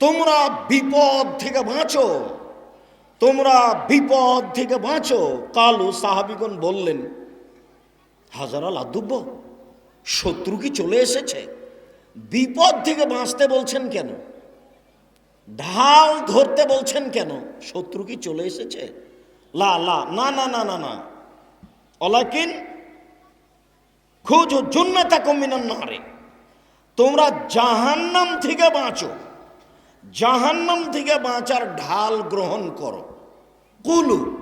তোমরা বিপদ থেকে বাঁচো। তোমরা বিপদ থেকে বাঁচো, কালু সাহাবিগণ বললেন হাজারাল আদুব্য শত্রু কি চলে এসেছে? বিপদ থেকে বাঁচতে বলছেন কেন? ঢাল ধরতে বলছেন কেন? শত্রু কি চলে এসেছে? লা লা, না না না না না। অলাকিন খুঁজো জুন্নাতা কমিনান নারে। তোমরা জাহান্নাম থেকে বাঁচো। জাহান্নাম থেকে বাঁচার ঢাল গ্রহণ করো। কুলু,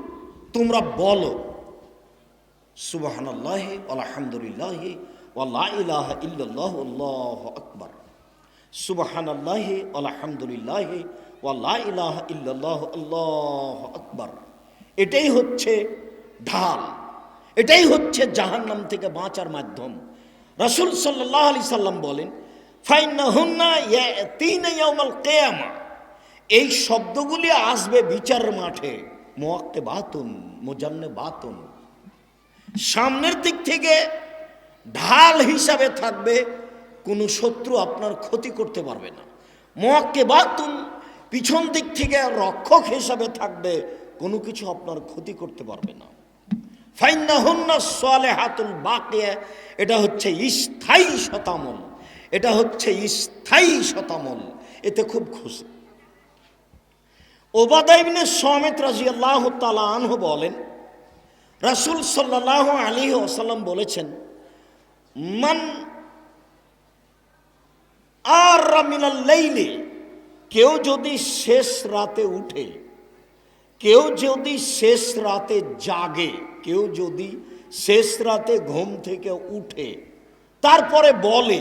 তোমরা বলো, সুবাহানাল্লাহ আলহামদুলিল্লাহ ওয়াল্লা ইলাহা ইল্লাল্লাহ, আল্লাহু আকবার। সুবাহানাল্লাহ আলহামদুলিল্লাহ ওয়াল্লা ইলাহা ইল্লাল্লাহ, আল্লাহু আকবার। এটাই হচ্ছে ঢাল। এটাই হচ্ছে জাহান্নাম থেকে বাঁচার মাধ্যম। রসুল সাল্লাল্লাহু আলাইহি সাল্লাম বলেন কিয়ামা। এই শব্দগুলি আসবে বিচার মাঠে। মোয়াক্কে বাতুন মোজান্নে বাতুন সামনের দিক থেকে ঢাল হিসাবে থাকবে, কোনো শত্রু আপনার ক্ষতি করতে পারবে না। মোয়াক্কে বাতুন পিছন দিক থেকে রক্ষক হিসাবে থাকবে, কোনো কিছু আপনার ক্ষতি করতে পারবে না। ফাইন্নাহুন্না সালেহাতুল বাকিয়া, এটা হচ্ছে স্থায়ী শতামল। এটা হচ্ছে স্থায়ী শতামল। এতে খুব খুশি। ওবাদাইবিনে সমেত রাজি আল্লাহ আনহু বলেন, রাসুল সাল্লাহ আলী ওসাল্লাম বলেছেন, মান আর রামিনাল্লাইলে কেউ যদি শেষ রাতে উঠে, কেউ যদি শেষ রাতে জাগে, কেউ যদি শেষ রাতে ঘুম থেকে উঠে, তারপরে বলে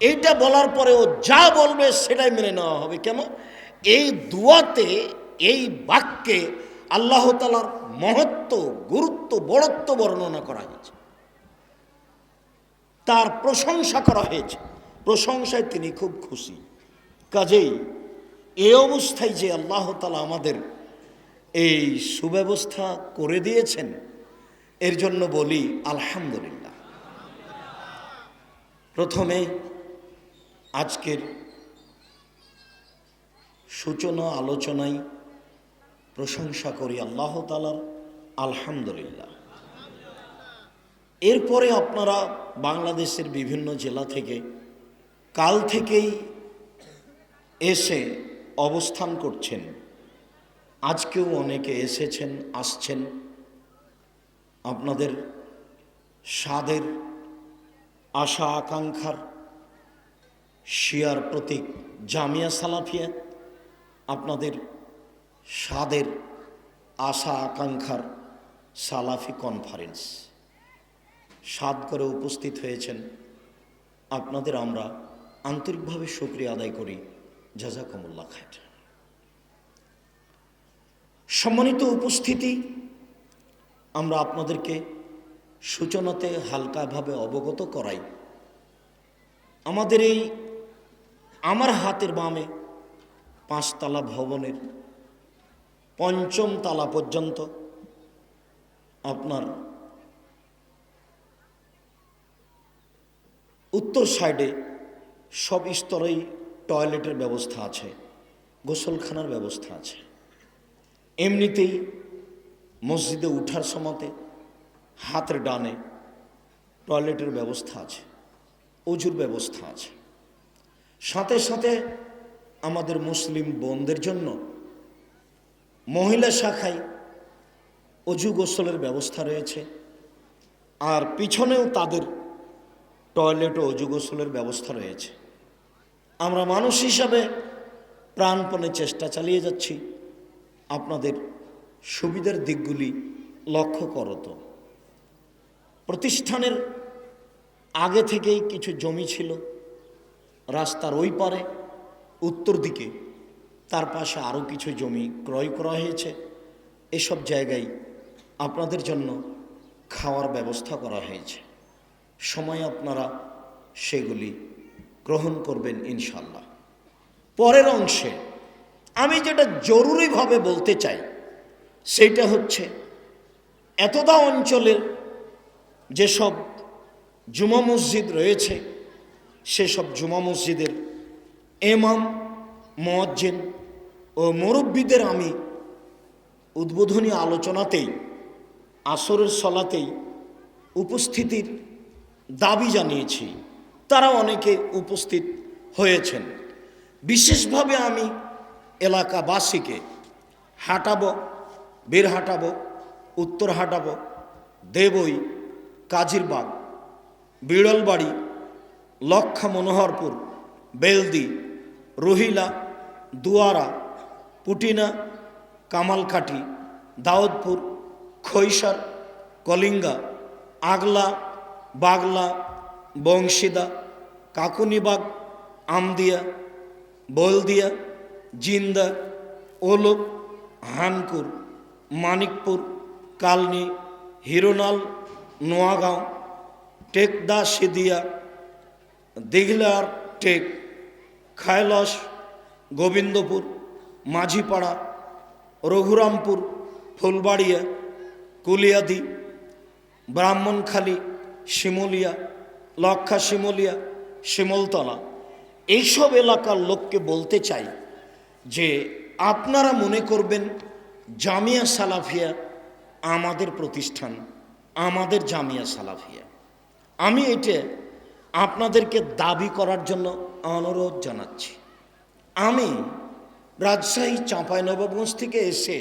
এইটা বলার পরে ও যা বলবে সেটাই মেনে নেওয়া হবে। কেন? এই দুয়াতে, এই বাক্যে আল্লাহ তালার মহত্ব, গুরুত্ব, বড়ত্ব বর্ণনা করা হয়েছে। তার প্রশংসা করা হয়েছে। প্রশংসায় তিনি খুব খুশি। কাজেই এ অবস্থায় যে আল্লাহ তালা আমাদের এই সুব্যবস্থা করে দিয়েছেন, এর জন্য বলি আলহামদুলিল্লাহ। প্রথমে আজকের সূচনা, আলোচনায় প্রশংসা করি আল্লাহ তালার আলহামদুলিল্লাহ। এরপরে আপনারা বাংলাদেশের বিভিন্ন জেলা থেকে, কাল থেকেই এসে অবস্থান করছেন। আজকেও অনেকে এসেছেন, আসছেন। আপনাদের স্বাদের আশা, আকাঙ্ক্ষার শিয়ার প্রতীক জামিয়া সালাফিয়া, আপনাদের স্বাদের আশা আকাঙ্ক্ষার সালাফি কনফারেন্স স্বাদ করে উপস্থিত হয়েছেন। আপনাদের আমরা আন্তরিকভাবে শুক্রিয়া আদায় করি। জাজাকমুল্লা খায় সম্মানিত উপস্থিতি, আমরা আপনাদেরকে সূচনাতে হালকাভাবে অবগত করাই। আমাদের এই আমার হাতের বামে পাঁচতলা ভবনের পঞ্চম তালা পর্যন্ত আপনার উত্তর সাইডে সব স্তরেই টয়লেটের ব্যবস্থা আছে, গোসলখানার ব্যবস্থা আছে। এমনিতেই মসজিদে উঠার সময়তে হাতের ডানে টয়লেটের ব্যবস্থা আছে অজুর ব্যবস্থা আছে। সাথে সাথে আমাদের মুসলিম বোনদের জন্য মহিলা শাখায় অজু গোসলের ব্যবস্থা রয়েছে। আর পিছনেও তাদের টয়লেট ও অজু গোসলের ব্যবস্থা রয়েছে। আমরা মানুষ হিসাবে প্রাণপণে চেষ্টা চালিয়ে যাচ্ছি। আপনাদের সুবিধার দিকগুলি লক্ষ্য করত প্রতিষ্ঠানের আগে থেকেই কিছু জমি ছিল। রাস্তার ওই পারে, উত্তর দিকে তার পাশে আরও কিছু জমি ক্রয় করা হয়েছে। এসব জায়গায় আপনাদের জন্য খাওয়ার ব্যবস্থা করা হয়েছে। সময় আপনারা সেগুলি গ্রহণ করবেন ইনশাল্লাহ পরের অংশে আমি যেটা জরুরিভাবে বলতে চাই সেইটা হচ্ছে এতদা অঞ্চলের যেসব জুমা মসজিদ রয়েছে সেসব জুমা মসজিদের এমাম মজ্জেন ও মুরব্বীদের আমি উদ্বোধনী আলোচনাতেই, আসরের সলাতেই উপস্থিতির দাবি জানিয়েছি। তারা অনেকে উপস্থিত হয়েছেন। বিশেষভাবে আমি এলাকাবাসীকে হাঁটাবো বীর হাঁটাবো উত্তর হাঁটাবো দেবই, কাজিরবাগ, বিড়লবাড়ি লক্ষা মনোহরপুর, বেলদি, রোহিলা, দুয়ারা, পুটিনা, কামালকাঠি, দাউদপুর, খৈসার, কলিঙ্গা, আগলা, বাগলা, বংশীদা, কাকুনিবাগ, আমদিয়া, বলদিয়া, জিন্দা ওলক হানকুর, মানিকপুর, কালনি, হিরোনাল, নোয়াগাঁও, টেকদা সিদিয়া দিঘলার টেক, খায়লস, গোবিন্দপুর, মাঝিপাড়া, রঘুরামপুর, ফুলবাড়িয়া, কুলিয়াদি, ব্রাহ্মণখালী, শিমলিয়া, লক্ষা শিমলিয়া, শিমলতলা। এইসব এলাকার লোককে বলতে চাই যে আপনারা মনে করবেন জামিয়া সালাফিয়া আমাদের প্রতিষ্ঠান, আমাদের জামিয়া সালাফিয়া। আমি এটা আপনাদেরকে দাবি করার জন্য অনুরোধ জানাচ্ছি। আমি রাজশাহী চাঁপাইনবাবগঞ্জ থেকে এসে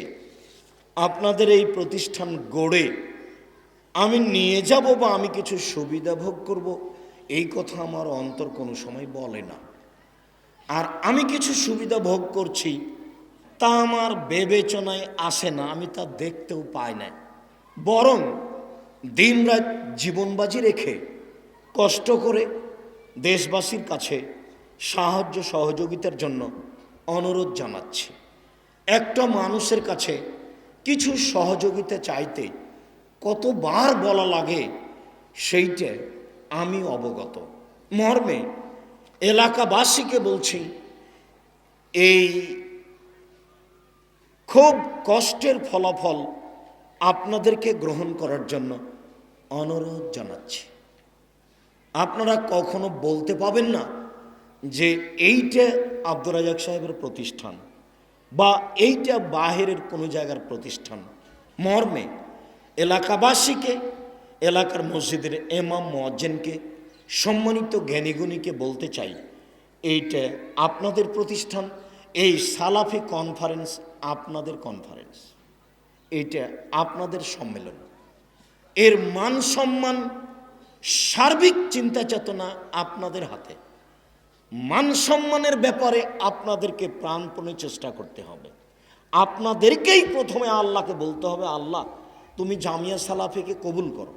আপনাদের এই প্রতিষ্ঠান গড়ে আমি নিয়ে যাব বা আমি কিছু সুবিধা ভোগ করব, এই কথা আমার অন্তর কোনো সময় বলে না। আর আমি কিছু সুবিধা ভোগ করছি, তা আমার বিবেচনায় আসে না, আমি তা দেখতেও পাই না বরং দিনরাত জীবনবাজি রেখে কষ্ট করে দেশবাসীর কাছে সাহায্য সহযোগিতার জন্য অনুরোধ জানাচ্ছি। একটা মানুষের কাছে কিছু সহযোগিতা চাইতে কতবার বলা লাগে সেইটা আমি অবগত। মর্মে এলাকাবাসীকে বলছি, এই খুব কষ্টের ফলাফল আপনাদেরকে গ্রহণ করার জন্য অনুরোধ জানাচ্ছি। আপনারা কখনো বলতে পাবেন না যে এইটা আব্দুর রাজাক সাহেবের প্রতিষ্ঠান বা এইটা বাহিরের কোনো জায়গার প্রতিষ্ঠান। মর্মে এলাকাবাসীকে, এলাকার মসজিদের এমাম মজ্জেনকে সম্মানিত জ্ঞানীগুণীকে বলতে চাই, এইটা আপনাদের প্রতিষ্ঠান, এই সালাফি কনফারেন্স আপনাদের কনফারেন্স এইটা আপনাদের সম্মেলন। এর মান সম্মান সার্বিক চিন্তা চেতনা আপনাদের হাতে। মান সম্মানের ব্যাপারে আপনাদেরকে প্রাণপণে চেষ্টা করতে হবে। আপনাদেরকেই প্রথমে আল্লাহকে বলতে হবে, আল্লাহ, তুমি জামিয়া সালাফিকে কবুল করো।